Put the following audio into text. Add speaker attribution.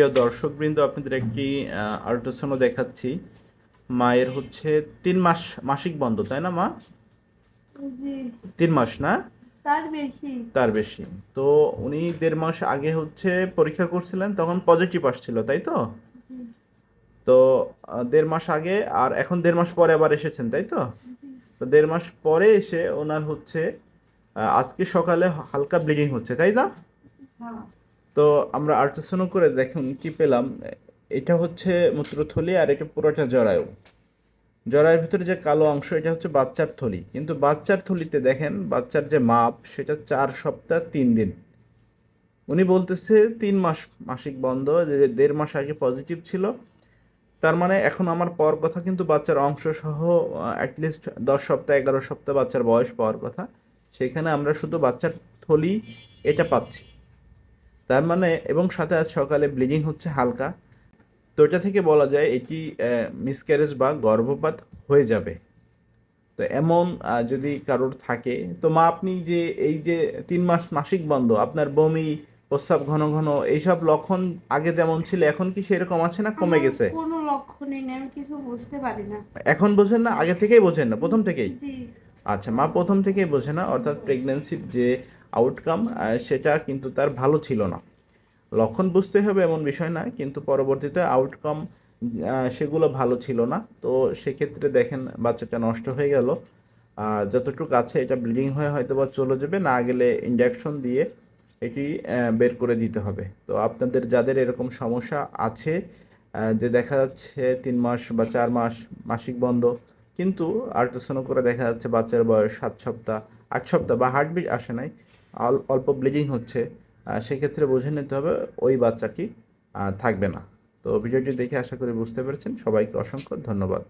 Speaker 1: প্রিয় দর্শকবৃন্দ আপনাদের একটি আল্ট্রাসাউন্ড দেখাচ্ছি। মায়ের হচ্ছে তিন মাস মাসিক বন্ধ তাই না মা? তিন মাস না?
Speaker 2: তার বেশি।
Speaker 1: তার বেশি। তো উনি দেড় মাস আগে হচ্ছে পরীক্ষা করছিলেন তখন পজিটিভ আসছিল তাই তো? তো দেড় মাস আগে আর এখন দেড় মাস পরে আবার এসেছেন তাই তো? তো দেড় মাস পরে এসে ওনার হচ্ছে আজকে সকালে হালকা ব্লিডিং হচ্ছে তাই না?
Speaker 2: হ্যাঁ।
Speaker 1: তো আমরা আল্ট্রাসাউন্ড করে দেখুন কি পেলাম, এটা হচ্ছে মূত্রথলি আর এটা পুরোটা জরায়ু। জরায়ুর ভিতরে যে কালো অংশ, এটা হচ্ছে বাচ্চার থলি। কিন্তু বাচ্চার থলিতে দেখেন, বাচ্চার যে মাপ, সেটা চার সপ্তাহ তিন দিন। উনি বলতেছে তিন মাস মাসিক বন্ধ, যে দেড় মাস আগে পজিটিভ ছিল। তার মানে এখন আমার পাওয়ার কথা কিন্তু বাচ্চার অংশ সহ অ্যাটলিস্ট দশ সপ্তাহ, এগারো সপ্তাহ বাচ্চার বয়স পাওয়ার কথা। সেখানে আমরা শুধু বাচ্চার থলি এটা পাচ্ছি। তার মানে এবং সাথে আজ সকালে ব্লিডিং হচ্ছে হালকা। তো এটা থেকে বলা যায় এটি মিসক্যারেজ বা গর্ভপাত হয়ে যাবে। তো এমন যদি কারোর থাকে তো মা আপনি যে এই যে তিন মাস মাসিক বন্ধ আপনার বমি প্রস্রাব ঘন ঘন এইসব লক্ষণ আগে যেমন ছিল এখন কি সেরকম আছে না কমে গেছে?
Speaker 2: কোনো লক্ষণই নেই আমি কিছু বুঝতে পারি না।
Speaker 1: এখন বোঝেন না আগে থেকেই বোঝেন না প্রথম থেকেই? আচ্ছা মা প্রথম থেকেই বোঝে না অর্থাৎ প্রেগন্যান্সির যে আউটকাম সেটা কিন্তু তার ভালো ছিল না। লক্ষণ বুঝতে হবে এমন বিষয় না, কিন্তু পরবর্তীতে আউটকাম সেগুলো ভালো ছিল না। তো সেক্ষেত্রে দেখেন বাচ্চাটা নষ্ট হয়ে গেল। যতটুকু আছে এটা ব্লিডিং হয়ে হয়তো বা চলে যাবে, না গেলে ইঞ্জেকশন দিয়ে এটি বের করে দিতে হবে। তো আপনাদের যাদের এরকম সমস্যা আছে যে দেখা যাচ্ছে তিন মাস বা চার মাস মাসিক বন্ধ, কিন্তু আল্ট্রাসাউন্ড করে দেখা যাচ্ছে বাচ্চার বয়স সাত সপ্তাহ, আট সপ্তাহ বা হার্টবিট আসে নাই অল্প ব্লিডিং হচ্ছে সেক্ষেত্রে বুঝে নিতে হবে ওই বাচ্চাটি থাকবে না। তো ভিডিওটি দেখে আশা করি বুঝতে পেরেছেন। সবাইকে অসংখ্য ধন্যবাদ।